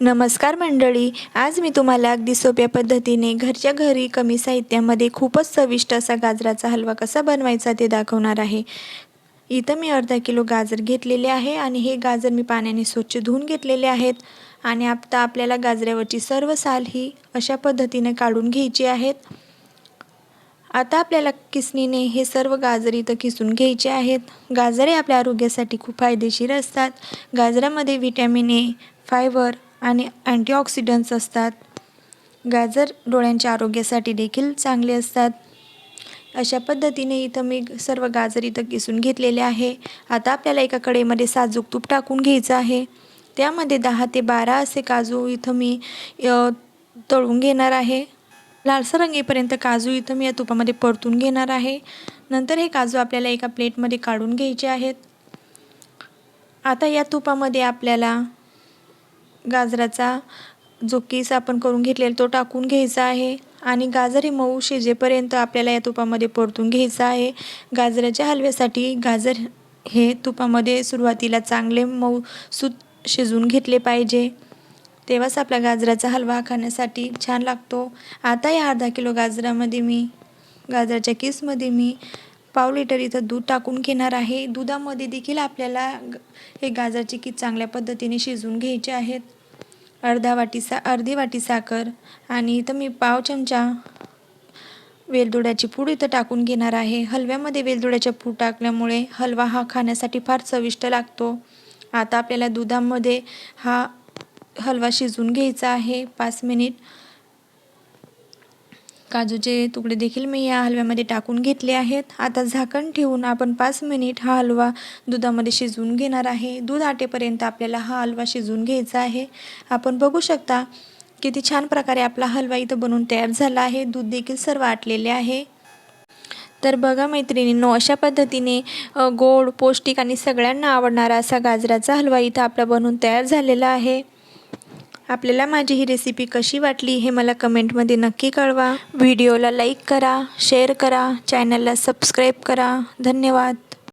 नमस्कार मंडळी आज मी तुम्हाला अगदी सोप्या पद्धतीने घरच्या घरी कमी साहित्यामध्ये खूपच चविष्ट असा गाजराचा हलवा कसा बनवायचा ते दाखवणार आहे. इथं मी अर्धा किलो गाजर घेतलेले आहे आणि हे गाजर मी पाण्याने स्वच्छ धुवून घेतलेले आहेत. आणि आता आपल्याला गाजऱ्यावरची सर्व साल ही अशा पद्धतीने काढून घ्यायची आहेत. आता आपल्याला किसणीने हे सर्व गाजर इथं किसून घ्यायचे आहेत. गाजरे आपल्या आरोग्यासाठी खूप फायदेशीर असतात. गाजरामध्ये व्हिटॅमिन ए फायबर आणि अँटीऑक्सिडंट्स असतात. गाजर डोळ्यांच्या आरोग्यासाठी देखील चांगले असतात. अशा पद्धतीने इथं मी सर्व गाजर इथं किसून घेतलेले आहे. आता आपल्याला एका कढईमध्ये साजूक तूप टाकून घ्यायचं आहे. त्यामध्ये दहा ते बारा असे काजू इथं मी तळून घेणार आहे. लालसर रंग येईपर्यंत काजू इथं मी या तुपामध्ये परतून घेणार आहे. नंतर हे काजू आपल्याला एका प्लेटमध्ये काढून घ्यायचे आहेत. आता या तुपामध्ये आपल्याला गाजराचा जो केस आपण करून घेतलेला तो टाकून घ्यायचा आहे. आणि गाजर हे मऊ शिजेपर्यंत आपल्याला या तुपामध्ये परतून घ्यायचं आहे. गाजराच्या हलव्यासाठी गाजर हे तुपामध्ये सुरुवातीला चांगले मऊ सूत शिजवून घेतले पाहिजे. तेव्हाच आपला गाजराचा हलवा खाण्यासाठी छान लागतो. आता या अर्धा किलो गाजरामध्ये मी गाजराच्या किसमध्ये मी पाव लिटर इथं दूध टाकून घेणार आहे. दुधामध्ये देखील आपल्याला ग- हे गाजराचे किस चांगल्या पद्धतीने शिजून घ्यायचे आहेत. अर्धा वाटी सा अर्धी वाटी साखर आणि इथं मी पाव चमचा वेलदोड्याची पूड इथं टाकून घेणार आहे. हलव्यामध्ये वेलदोड्याच्या पूड टाकल्यामुळे हलवा हा खाण्यासाठी फार चविष्ट लागतो. आता आपल्याला दुधामध्ये हा हलवा शिजवून घ्यायचा आहे. पाच मिनिट काजूचे तुकडे देखील मी या हलव्यामध्ये टाकून घेतले आहेत. आता झाकण ठेवून आपण पाच मिनिट हा हलवा दुधामध्ये शिजवून घेणार आहे. दूध आटेपर्यंत आपल्याला हा हलवा शिजवून घ्यायचा आहे. आपण बघू शकता किती छान प्रकारे आपला हलवा इथं बनवून तयार झाला आहे. दूध देखील सर्व आटलेले आहे. तर बघा मैत्रिणींनो अशा पद्धतीने गोड पौष्टिक आणि सगळ्यांना आवडणारा असा गाजराचा हलवा इथं आपला बनवून तयार झालेला आहे. आपल्याला माझी ही रेसिपी कशी वाटली हे मला कमेंटमध्ये नक्की कळवा. व्हिडिओला लाईक करा शेअर करा चॅनलला सबस्क्राईब करा. धन्यवाद.